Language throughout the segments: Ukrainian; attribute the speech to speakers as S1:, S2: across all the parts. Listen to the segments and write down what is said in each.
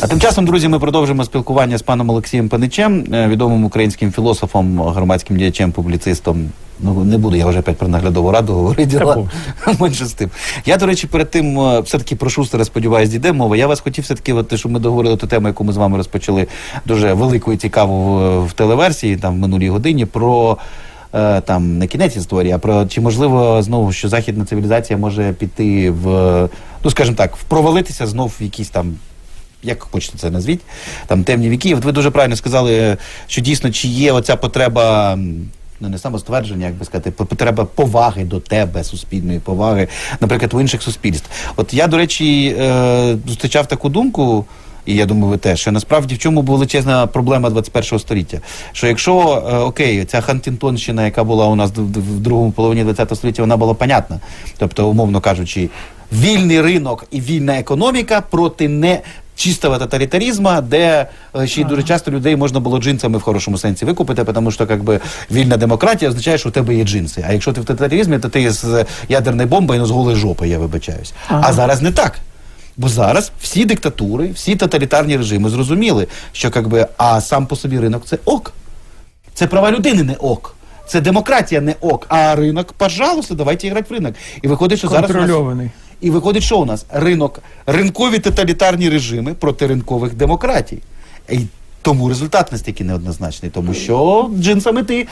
S1: А тим часом, друзі, ми продовжимо спілкування з паном Олексієм Паничем, е, відомим українським філософом, громадським діячем, публіцистом. Ну не буду я вже опять про наглядову раду говорити. Менше з тим. Я, до речі, перед тим е, все-таки про Шустера, сподіваюсь, дійде мова. Я вас хотів все-таки, от, те, що ми договорили ту тему, яку ми з вами розпочали дуже велику і цікаву в, телеверсії, там в минулій годині, про. е, Там не кінець історії, а про чи можливо знову що західна цивілізація може піти в ну скажімо так, провалитися знов в якісь там як хочете це назвіть, там темні віки. От ви дуже правильно сказали, що дійсно чи є оця потреба. Ну, не самоствердження, як би сказати, по- потреба поваги до тебе, суспільної поваги, наприклад, у інших суспільств. От я, до речі, е, зустрічав таку думку, і я думаю, ви теж, що насправді в чому була величезна проблема 21-го століття. Що якщо е, окей, ця Хантінтонщина, яка була у нас в, другому половині 20 століття, вона була понятна. Тобто, умовно кажучи, вільний ринок і вільна економіка проти не чистого тоталітаризму, де е, ще й дуже часто людей можна було джинсами в хорошому сенсі викупити, тому що якби вільна демократія означає, що у тебе є джинси. А якщо ти в тоталітаризмі, то ти з ядерною бомбою ну, з голої жопи, я вибачаюсь. А зараз не так. Бо зараз всі диктатури, всі тоталітарні режими зрозуміли, що якби, а сам по собі ринок це ок. Це права людини не ок. Це демократія не ок. А ринок, пожалуйста, давайте грати в ринок. І виходить, що зараз.
S2: Контрольований.
S1: І виходить, що у нас ринок, ринкові тоталітарні режими проти ринкових демократій. І тому результат настільки неоднозначний, тому що джинсами ти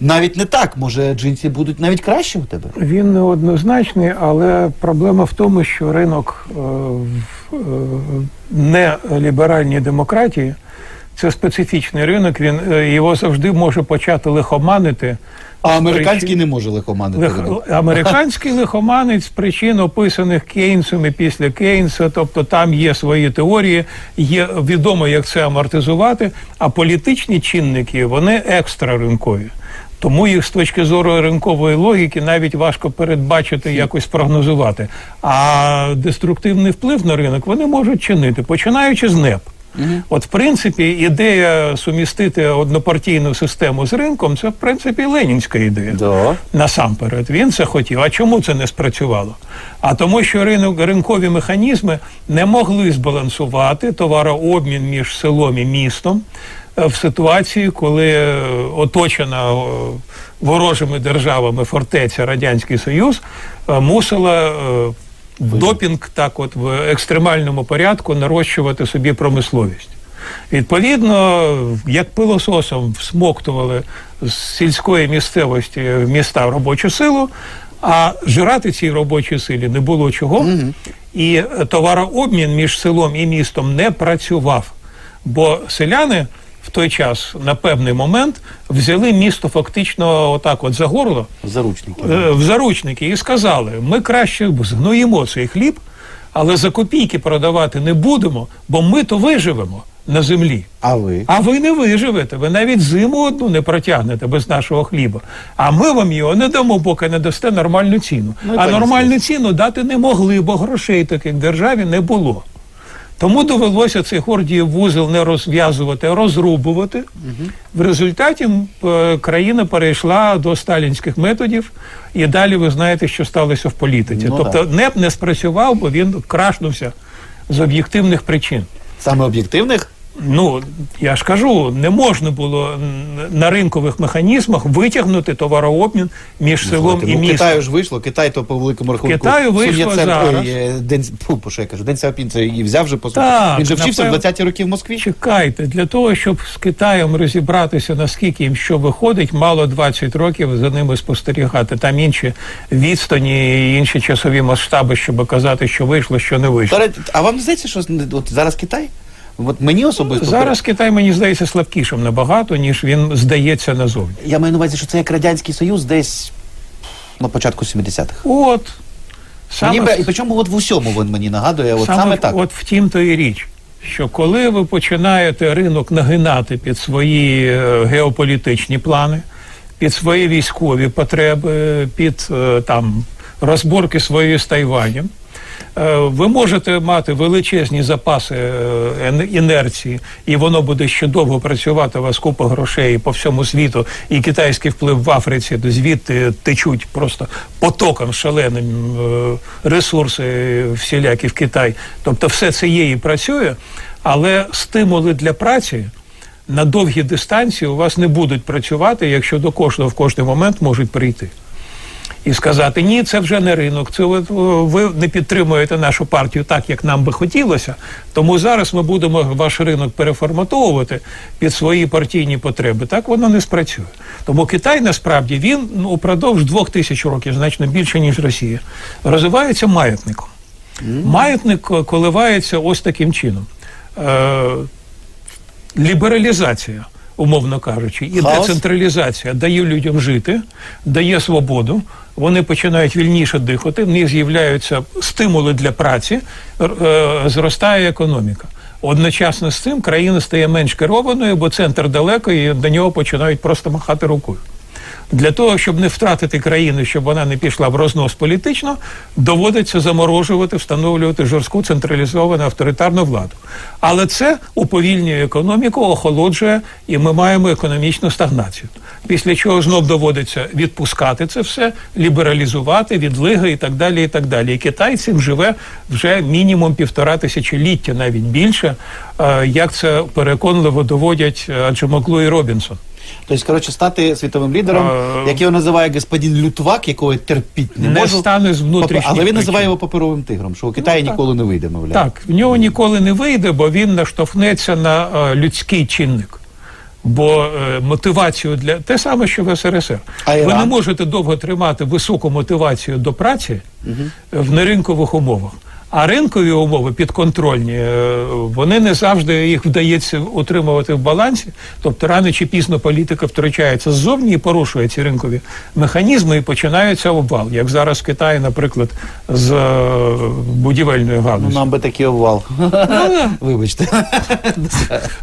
S1: навіть не так. Може, джинси будуть навіть краще у тебе.
S2: Він неоднозначний, але проблема в тому, що ринок е, в е, неліберальній демократії це специфічний ринок. Він е, його завжди може почати лихоманити.
S1: А американський
S2: Причин-
S1: не може лихоманити
S2: Лих... Американський лихоманець з причин описаних Кейнсом і після Кейнса, тобто там є свої теорії, є відомо, як це амортизувати. А політичні чинники вони екстраринкові. Тому їх з точки зору ринкової логіки навіть важко передбачити, якось прогнозувати. А деструктивний вплив на ринок вони можуть чинити, починаючи з НЕП. От, в принципі, ідея сумістити однопартійну систему з ринком це в принципі ленінська ідея.
S1: Да.
S2: Насамперед, він це хотів. А чому це не спрацювало? А тому, що ринок, ринкові механізми не могли збалансувати товарообмін між селом і містом е, в ситуації, коли е, оточена ворожими державами фортеця Радянський Союз е, мусила. Допінг так, от в екстремальному порядку нарощувати собі промисловість. Відповідно, як пилососом всмоктували з сільської місцевості в міста робочу силу, а жирати цій робочій силі не було чого, і е, товарообмін між селом і містом не працював. Бо селяни в той час на певний момент взяли місто фактично отак, от за горло
S1: Заручники.
S2: е, в заручники і сказали: ми краще згноїмо цей хліб, але за копійки продавати не будемо, бо ми то виживемо на землі.
S1: А ви?
S2: А ви не виживете, ви навіть зиму одну не протягнете без нашого хліба. А ми вам його не дамо, поки не дасте нормальну ціну.
S1: Ну,
S2: а нормальну ціну дати не могли, бо грошей таких державі не було. Тому довелося цей гордіїв вузол не розв'язувати, а розрубувати. В результаті е, країна перейшла до сталінських методів, і далі ви знаєте, що сталося в політиці.
S1: Ну,
S2: тобто НЕП не спрацював, бо він крашнувся з об'єктивних причин.
S1: Саме об'єктивних?
S2: Ну, я ж кажу, не можна було на ринкових механізмах витягнути товарообмін між селом
S1: Слухайте,
S2: і
S1: ну,
S2: містом.
S1: Китаю ж вийшло, Китай то по великому рахунку.
S2: Китаю вийшло
S1: Сунь
S2: зараз.
S1: ой, е, День, фу, що я кажу, День Сяопін це і взяв же по суті. Він же вчився
S2: напев-
S1: в 20-ті роки в Москві.
S2: Чекайте, для того, щоб з Китаєм розібратися, наскільки їм що виходить, мало 20 років за ними спостерігати. Там інші відстані, інші часові масштаби, щоб казати, що вийшло, що не вийшло.
S1: А вам не здається, що от зараз Китай? От мені особисто
S2: Зараз Китай, мені здається, слабкішим набагато, ніж він здається назовні.
S1: я маю на увазі, що це як радянський союз десь на початку 70-х.
S2: От. Саме,
S1: б- і причому от в усьому він мені нагадує, от саме,
S2: саме,
S1: так.
S2: От в тім то і річ, що коли ви починаєте ринок нагинати під свої е, геополітичні плани, під свої військові потреби, під е, там розборки свої з Тайванем, Ви можете мати величезні запаси е, інерції, і воно буде ще довго працювати. У вас купа грошей по всьому світу, і китайський вплив в Африці звідти течуть просто потоком шаленим е, ресурси всілякі в Китай. Тобто, все це є і працює, але стимули для праці. На довгі дистанції у вас не будуть працювати, якщо до кожного в кожний момент можуть прийти і сказати, ні, це вже не ринок, це ви не підтримуєте нашу партію так, як нам би хотілося. Тому зараз ми будемо ваш ринок переформатовувати під свої партійні потреби. Так воно не спрацює. Тому Китай насправді він ну, упродовж двох тисяч років, значно більше ніж Росія, розвивається маятником. Маятник е, коливається ось таким чином. Е, лібералізація, умовно кажучи, і
S1: Хаос?
S2: децентралізація дає людям жити, дає свободу. Вони починають вільніше дихати, в них з'являються стимули для праці, е, зростає економіка. Одночасно з цим країна стає менш керованою, бо центр далеко, і до нього починають просто махати рукою. Для того, щоб не втратити країну, щоб вона не пішла в рознос політично, доводиться заморожувати, встановлювати жорстку централізовану авторитарну владу. Але це уповільнює економіку, охолоджує, і ми маємо економічну стагнацію. Після чого знов доводиться відпускати це все, лібералізувати, відлиги і так далі. І так далі. І Китай цим живе вже мінімум півтора тисячоліття, навіть більше, е, як це переконливо доводять е, Аджемоглу і Робінсон.
S1: Тобто, коротше, стати світовим лідером,
S2: Е,
S1: як його називає господин Лютвак, якого я терпіть не,
S2: Не
S1: можу.
S2: стане з внутрішніх
S1: Але він
S2: причин.
S1: називає його паперовим тигром, що у Китаї
S2: так.
S1: ніколи не вийде, мовляв.
S2: Так, в нього ніколи не вийде, бо він наштовхнеться на е, людський чинник. Бо е, мотивацію для те саме, що в СРСР.
S1: А
S2: Ви
S1: Іран?
S2: не можете довго тримати високу мотивацію до праці в неринкових умовах. А ринкові умови підконтрольні, е, вони не завжди їх вдається утримувати в балансі. Тобто рано чи пізно політика втрачається ззовні і порушує ці ринкові механізми, і починається обвал. Як зараз в Китаї, наприклад, з е, будівельною
S1: Ну, нам би такий обвал. Вибачте.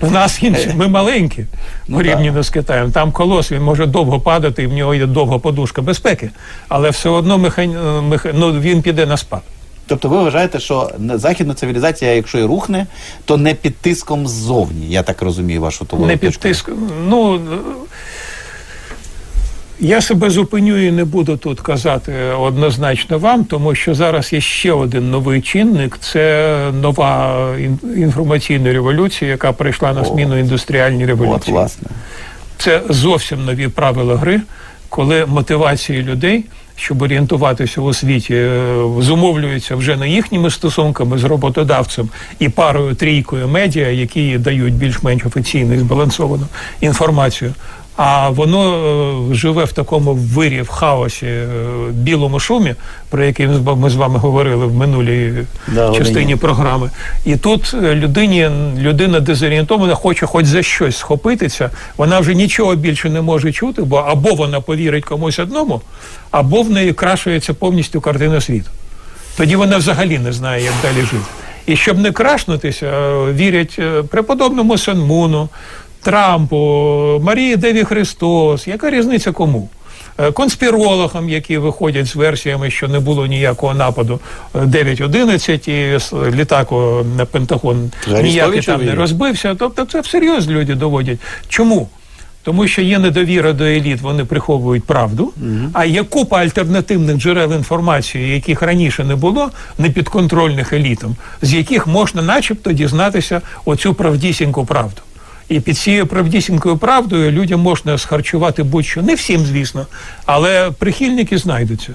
S2: В нас інші, ми маленькі
S1: Ну,
S2: порівняно з Китаєм. Там колос він може довго падати, і в нього є довга подушка безпеки, але все одно механі... меха... ну, він піде на спад.
S1: Тобто ви вважаєте, що західна цивілізація, якщо і рухне, то не під тиском ззовні. Я так розумію вашу ту
S2: Не під тиск. Ну я себе зупиню і не буду тут казати однозначно вам, тому що зараз є ще один новий чинник. Це нова інформаційна революція, яка прийшла на зміну індустріальній
S1: От,
S2: революції.
S1: власне.
S2: Це зовсім нові правила гри, коли мотивації людей, щоб орієнтуватися у світі, е, зумовлюються вже не їхніми стосунками з роботодавцем і парою трійкою медіа, які дають більш-менш офіційну і збалансовану інформацію. А воно е, живе в такому вирі, в хаосі, е, білому шумі, про який ми з вами говорили в минулій
S1: Да,
S2: частині програми. І тут е, людині, людина дезорієнтована, хоче хоч за щось схопитися, вона вже нічого більше не може чути, бо або вона повірить комусь одному, або в неї крашується повністю картина світу. Тоді вона взагалі не знає, як далі жити. І щоб не крашнутися, вірять преподобному Сенмуну, Трампу, Марії Деві Христос. Яка різниця кому? Е, Конспірологам, які виходять з версіями, що не було ніякого нападу е, 9-11 і с- літак на Пентагон ніякий там не розбився. Тобто це всерйоз люди доводять. Чому? Тому що є недовіра до еліт, вони приховують правду. А є купа альтернативних джерел інформації, яких раніше не було, непідконтрольних елітам, з яких можна, начебто, дізнатися оцю правдісіньку правду. І під цією правдісінькою правдою людям можна схарчувати будь-що. Не всім, звісно, але прихильники знайдуться.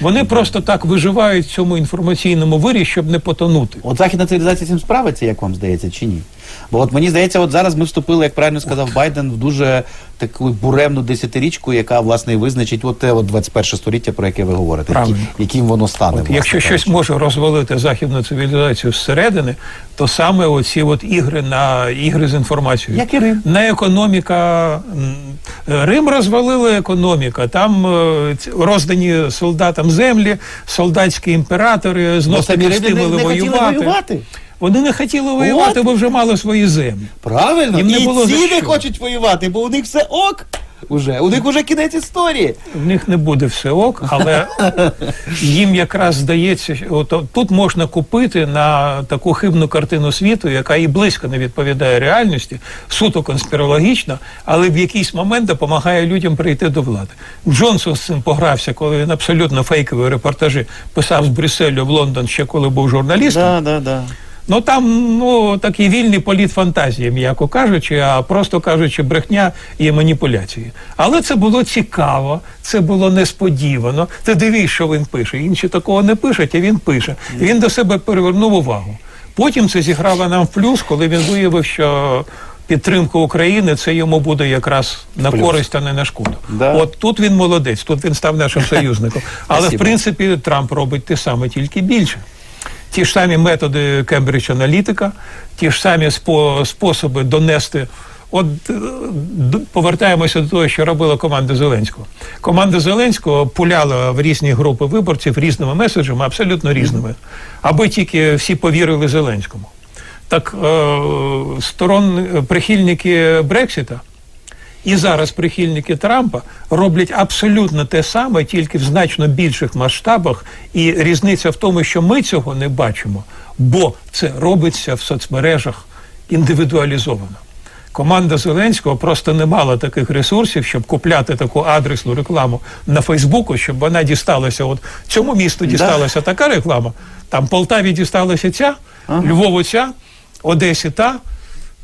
S2: Вони просто так виживають в цьому інформаційному вирі, щоб не потонути.
S1: От західна цивілізація цим справиться, як вам здається, чи ні? Бо от мені здається, от зараз ми вступили, як правильно сказав Байден, в дуже таку буремну десятирічку, яка власне і визначить от те от 21 століття, про яке ви говорите, які, яким воно стане.
S2: От,
S1: власне
S2: якщо щось може розвалити західну цивілізацію зсередини, то саме оці от ігри на ігри з інформацією.
S1: Як і Рим.
S2: Не економіка. Рим розвалила економіка. Там е, роздані солдатам землі, солдатські імператори
S1: Бо
S2: знов
S1: самі
S2: таки
S1: не,
S2: стимули
S1: хотіли
S2: воювати.
S1: воювати.
S2: Вони не хотіли воювати,
S1: От.
S2: бо вже мали свої землі.
S1: Правильно,
S2: Їм не
S1: і
S2: було за
S1: ці не
S2: що.
S1: хочуть воювати, бо у них все ок. Уже. У них уже кінець історії.
S2: В них не буде все ок, але їм якраз здається, що от, тут можна купити на таку хибну картину світу, яка і близько не відповідає реальності, суто конспірологічно, але в якийсь момент допомагає людям прийти до влади. Джонсон з цим погрався, коли він абсолютно фейкові репортажі писав з Брюсселю в Лондон ще коли був журналістом.
S1: Да, да, да.
S2: Ну там ну такий вільний політ фантазії, м'яко кажучи, а просто кажучи, брехня і маніпуляції. Але це було цікаво, це було несподівано. Ти дивись, що він пише. Інші такого не пишуть, а він пише. І Він до себе перевернув увагу. Потім це зіграло нам в плюс, коли він виявив, що підтримка України це йому буде якраз на
S1: Плюс.
S2: користь, а не на шкоду.
S1: Да.
S2: От тут він молодець, тут він став нашим союзником. Але в принципі Трамп робить те саме, тільки більше. Ті ж самі методи Кембридж аналітика, ті ж самі спо- способи донести. От е, повертаємося до того, що робила команда Зеленського. Команда Зеленського пуляла в різні групи виборців різними меседжами, абсолютно різними, аби тільки всі повірили Зеленському. Так е, сторон прихильники Брексіта і зараз прихильники Трампа роблять абсолютно те саме, тільки в значно більших масштабах. І різниця в тому, що ми цього не бачимо, бо це робиться в соцмережах індивідуалізовано. Команда Зеленського просто не мала таких ресурсів, щоб купляти таку адресну рекламу на Фейсбуку, щоб вона дісталася. От цьому місту дісталася така реклама. Там Полтаві дісталася ця, Львову ця, Одесі та.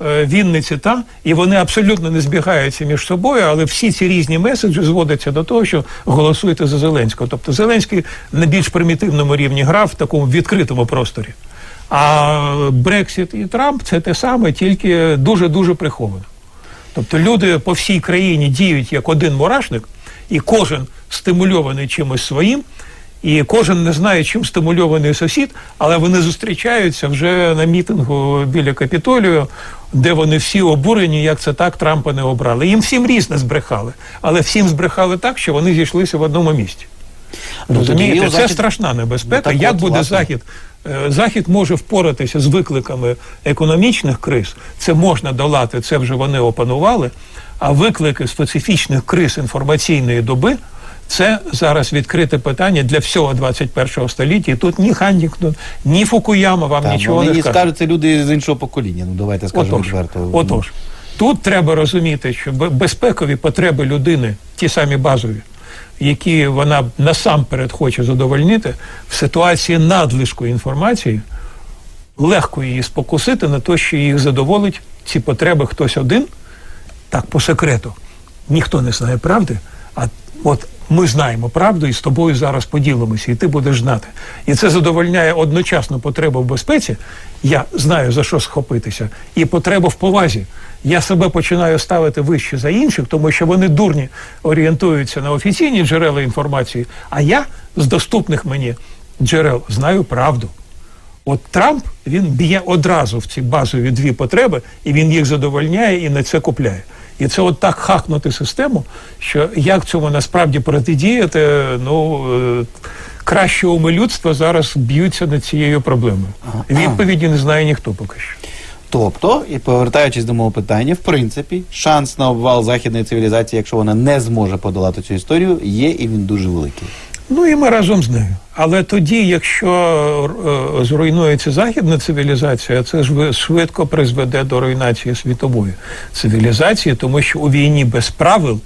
S2: Е, Вінниці та і вони абсолютно не збігаються між собою, але всі ці різні меседжі зводяться до того, що голосуєте за Зеленського. Тобто Зеленський на більш примітивному рівні грав в такому відкритому просторі. А Брексіт і Трамп це те саме, тільки дуже дуже приховано. Тобто люди по всій країні діють як один мурашник, і кожен стимульований чимось своїм, і кожен не знає, чим стимульований сусід, але вони зустрічаються вже на мітингу біля Капітолію, де вони всі обурені, як це так Трампа не обрали. Їм всім різне збрехали, але всім збрехали так, що вони зійшлися в одному місці.
S1: Ну,
S2: Розумієте, це
S1: Захід-
S2: страшна небезпека.
S1: Ну,
S2: Як
S1: от,
S2: буде
S1: власне.
S2: Захід? Е, Захід може впоратися з викликами економічних криз. Це можна долати, це вже вони опанували. А виклики специфічних криз інформаційної доби це зараз відкрите питання для всього 21 століття. І тут ні Хантінгтон, ні Фукуяма вам
S1: Там,
S2: нічого
S1: вони
S2: не
S1: не
S2: скажуть.
S1: скажуть, це люди з іншого покоління. Ну давайте скажемо
S2: Отож,
S1: відверто.
S2: отож, тут треба розуміти, що безпекові потреби людини, ті самі базові, які вона насамперед хоче задовольнити, в ситуації надлишку інформації легко її спокусити на те, що їх задоволить ці потреби хтось один, так по секрету. Ніхто не знає правди, а от ми знаємо правду і з тобою зараз поділимося, і ти будеш знати. І це задовольняє одночасно потребу в безпеці. Я знаю за що схопитися, і потребу в повазі. Я себе починаю ставити вище за інших, тому що вони дурні орієнтуються на офіційні джерела інформації, а я з доступних мені джерел знаю правду. От Трамп він б'є одразу в ці базові дві потреби, і він їх задовольняє і на це купляє. І це от так хакнути систему, що як цьому насправді протидіяти, ну е, краще уми людства зараз б'ються над цією проблемою. Відповіді не знає ніхто поки що.
S1: Тобто, і повертаючись до мого питання, в принципі, шанс на обвал західної цивілізації, якщо вона не зможе подолати цю історію, є і він дуже великий.
S2: Ну і ми разом з нею. Але тоді, якщо е, зруйнується західна цивілізація, це ж швидко призведе до руйнації світової цивілізації, тому що у війні без правил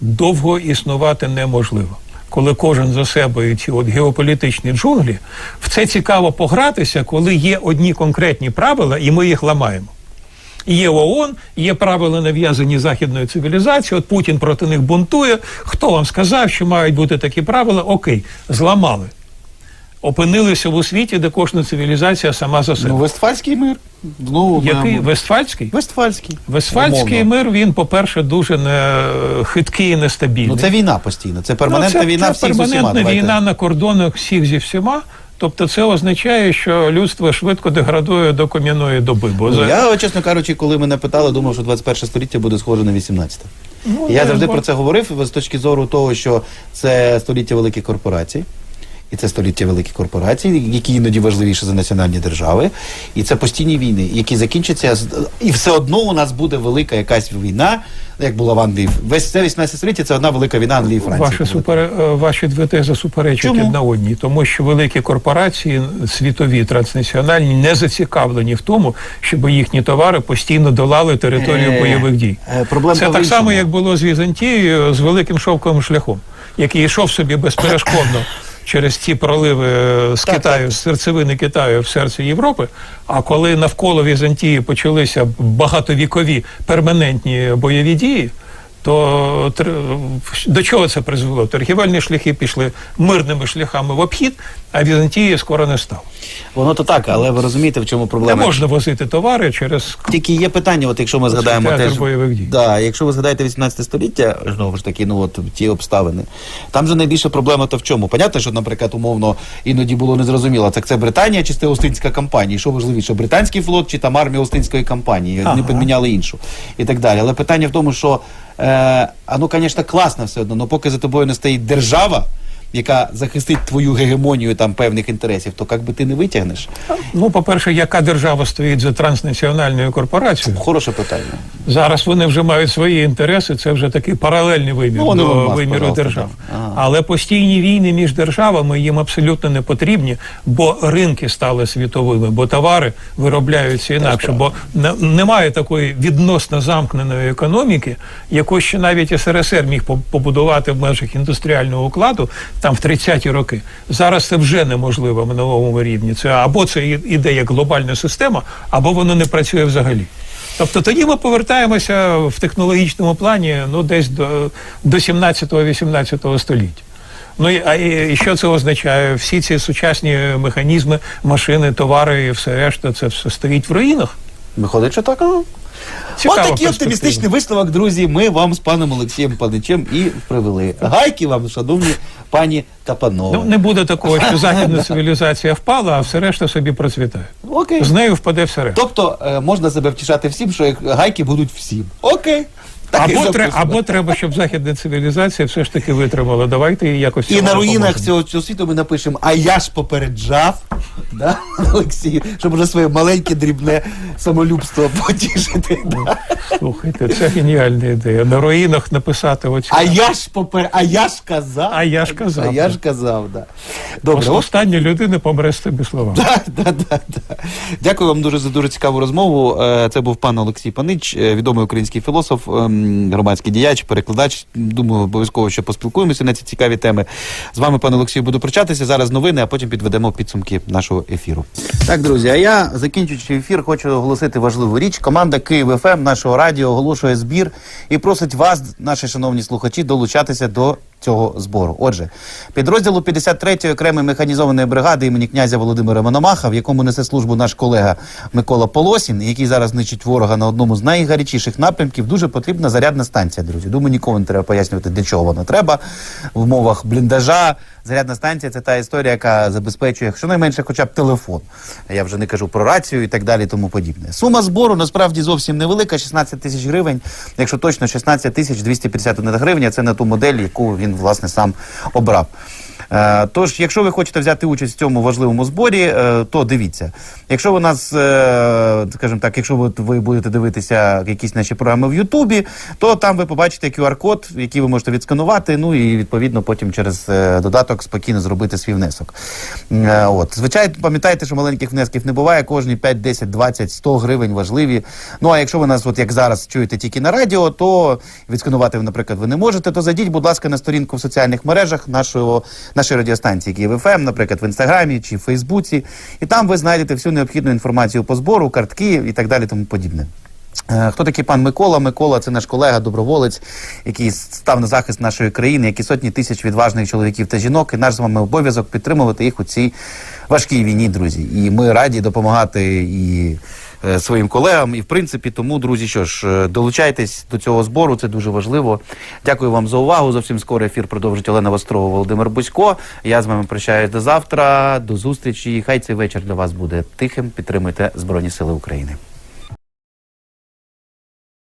S2: довго існувати неможливо. Коли кожен за себе ці от геополітичні джунглі, в це цікаво погратися, коли є одні конкретні правила, і ми їх ламаємо. Є ООН, є правила нав'язані західною цивілізацією. От Путін проти них бунтує. Хто вам сказав, що мають бути такі правила? Окей, зламали. Опинилися в у світі, де кожна цивілізація сама за себе.
S1: Ну, Вестфальський мир. Ну,
S2: Який
S1: ми-
S2: Вестфальський?
S1: Вестфальський.
S2: Вестфальський
S1: Умовно.
S2: мир він, по-перше, дуже не хиткий і нестабільний.
S1: Ну це війна постійно. Це перманентна
S2: Ну, це,
S1: війна
S2: це
S1: всіх з усіма.
S2: перманентна
S1: Давайте.
S2: війна на кордонах всіх зі всіма. Тобто це означає, що людство швидко деградує до кам'яної доби. Бо
S1: Ну,
S2: за-
S1: Я, чесно кажучи, коли мене питали, думав, що 21 століття буде схоже на 18.
S2: Ну,
S1: Я завжди
S2: бо-
S1: про це говорив з точки зору того, що це століття великих корпорацій. І це століття великих корпорацій, які іноді важливіші за національні держави. І це постійні війни, які закінчаться і все одно у нас буде велика якась війна як була в Англії. Весь це 18 століття це одна велика війна Англії і Франції.
S2: Ваші, супер... е, ваші дві тези суперечать одна одній, тому що великі корпорації світові транснаціональні не зацікавлені в тому, щоб їхні товари постійно долали територію
S1: Е,
S2: бойових дій.
S1: е, проблемка
S2: Це так само, як було з Візантією з великим шовковим шляхом, який йшов собі безперешкодно. Через ці проливи е, з
S1: Так,
S2: Китаю, з серцевини Китаю в серці Європи. А коли навколо Візантії почалися багатовікові перманентні бойові дії, то до чого це призвело? Торгівельні шляхи пішли мирними шляхами в обхід, а Візантії скоро не стало.
S1: Воно то так, але ви розумієте, в чому проблема?
S2: Не можна возити товари через
S1: Тільки є питання, от якщо ми згадаємо теж,
S2: бойових дій.
S1: Да, якщо ви згадаєте 18 століття, знову ж таки, ну от ті обставини, там же найбільша проблема то в чому? Понятно, що, наприклад, умовно іноді було незрозуміло, так це Британія чи це Остинська компанія? І що важливіше, британський флот чи там армія Остинської компанії? Вони
S2: Ага.
S1: підміняли іншу і так далі. Але питання в тому, що е, ну, звісно, класно все одно, але поки за тобою не стоїть держава. Яка захистить твою гегемонію там певних інтересів, то як би ти не витягнеш?
S2: Ну, по-перше, яка держава стоїть за транснаціональною корпорацією?
S1: Хороше питання.
S2: Зараз вони вже мають свої інтереси, це вже такий паралельний вимір
S1: Ну,
S2: до
S1: вас,
S2: виміру держав.
S1: Ага.
S2: Але постійні війни між державами їм абсолютно не потрібні, бо ринки стали світовими, бо товари виробляються інакше. Бо не- немає такої відносно замкненої економіки, яку ще навіть СРСР міг побудувати в межах індустріального укладу там в 30-ті роки. Зараз це вже неможливо на новому рівні. Це або це і- іде як глобальна система, або воно не працює взагалі. Тобто тоді ми повертаємося в технологічному плані ну десь до, до 17-18 століття. Ну і, а і що це означає? Всі ці сучасні механізми, машини, товари і все решта, це все стоїть в руїнах.
S1: Виходить, що так.
S2: Цікава
S1: такий оптимістичний висновок, друзі. Ми вам з паном Олексієм Паничем і привели. Гайки вам, шановні пані Капанове.
S2: Ну не буде такого, що західна цивілізація впала, а все решта собі процвітає.
S1: Окей.
S2: З нею впаде все решта.
S1: Тобто е, можна себе втішати всім, що гайки будуть всім. Окей. Так
S2: Або, тре, або треба, щоб західна цивілізація все ж таки витримала. Давайте якось
S1: І на руїнах цього, цього світу ми напишемо, а я ж попереджав, да, Олексій, щоб вже своє маленьке дрібне самолюбство потішити. Да.
S2: Слухайте, це геніальна ідея. На руїнах написати оцю.
S1: А я ж попер... а я ж казав.
S2: А я ж казав.
S1: А я ж казав, да. Добре,
S2: Ос- Остання людина помре з тими словами.
S1: Да, да, да, да. Дякую вам дуже за дуже цікаву розмову. Е, Це був пан Олексій Панич, е, відомий український філософ, ем, громадський діяч, перекладач. Думаю, обов'язково ще поспілкуємося на ці цікаві теми. З вами, пане Олексію, буду прощатися. Зараз новини, а потім підведемо підсумки нашого ефіру. Так, друзі, а я закінчуючи ефір, хочу оголосити важливу річ. Команда Київ ФМ нашого радіо оголошує збір і просить вас, наші шановні слухачі, долучатися до цього збору. Отже, підрозділу 53-ї окремої механізованої бригади імені князя Володимира Мономаха, в якому несе службу наш колега Микола Полосін, який зараз знищить ворога на одному з найгарячіших напрямків, дуже потрібна зарядна станція, друзі. Думаю, нікому не треба пояснювати, для чого вона треба в умовах бліндажа. Зарядна станція це та історія, яка забезпечує щонайменше хоча б телефон. Я вже не кажу про рацію і так далі, тому подібне. Сума збору насправді зовсім невелика, 16 тисяч гривень. Якщо точно 16 тисяч 251 гривня, це на ту модель, яку він власне сам обрав. Е, Тож, якщо ви хочете взяти участь в цьому важливому зборі, е, то дивіться. Якщо ви нас, е, скажімо так, якщо ви, будете дивитися якісь наші програми в Ютубі, то там ви побачите QR-код, який ви можете відсканувати. Ну і відповідно потім через додаток спокійно зробити свій внесок. От, звичайно, пам'ятайте, що маленьких внесків не буває. Кожні 5, 10, 20, 100 гривень важливі. Ну а якщо ви нас, от як зараз, чуєте тільки на радіо, то відсканувати, наприклад, ви не можете. То зайдіть, будь ласка, на сторінку в соціальних мережах нашого нашої радіостанції Київ ФМ, наприклад, в інстаграмі чи в Фейсбуці, і там ви знайдете всю необхідну інформацію по збору, картки і так далі, тому подібне. Е, Хто такий пан Микола? Микола це наш колега, доброволець, який став на захист нашої країни, як і сотні тисяч відважних чоловіків та жінок. І наш з вами обов'язок підтримувати їх у цій важкій війні, друзі. І ми раді допомагати і своїм колегам. І в принципі, тому, друзі, що ж, е, долучайтесь до цього збору, це дуже важливо. Дякую вам за увагу. Зовсім скоро ефір продовжить Олена Вострова, Володимир Бузько. Я з вами прощаюсь до завтра. До зустрічі. Хай цей вечір для вас буде тихим. Підтримуйте Збройні Сили України.